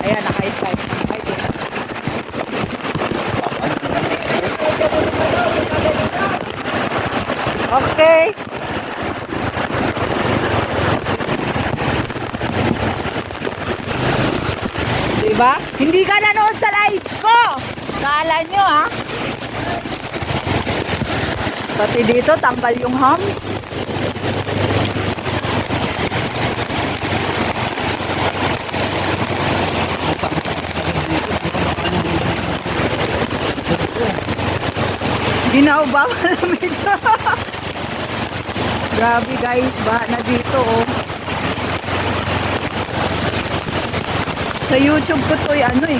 Ayan, naka-start ng bike. Okay. Diba? Hindi ka nanood sa live ko! Kala nyo ha? Pati dito, tanggal yung hams. Hindi na ako babalamig. Grabe guys, baha na dito oh. Sa YouTube ko to ano eh.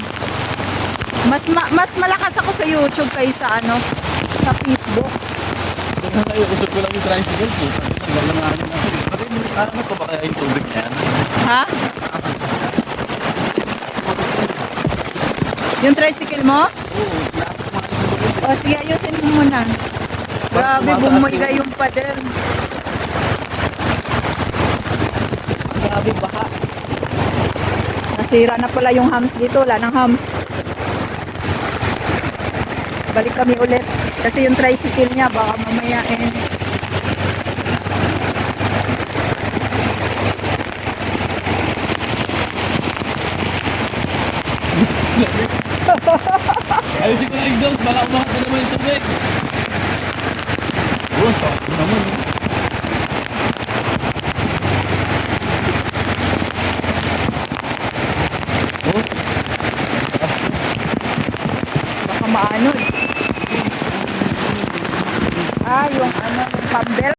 Mas ma- mas malakas ako sa YouTube kaysa ano sa Facebook. Naiusap ko lang yung tricycle ko, tanggal lang namin na. Pati ano pa ba kaya yung tubig na yan? Ha? Yung tricycle mo? Oo, tubig. O sige, ayusin mo muna. Grabe, yun? yung pader. Grabe, baka. Nasira na pala yung hams dito. Wala nang hams. Balik kami ulit. Kasi yung tricycle niya, baka mamaya eh. Ayusin Ayaw si Kuya Igdol, baka umakas na naman yung tubig. Oh, sakto naman. Eh. maano. Ah, yung ano, pambel.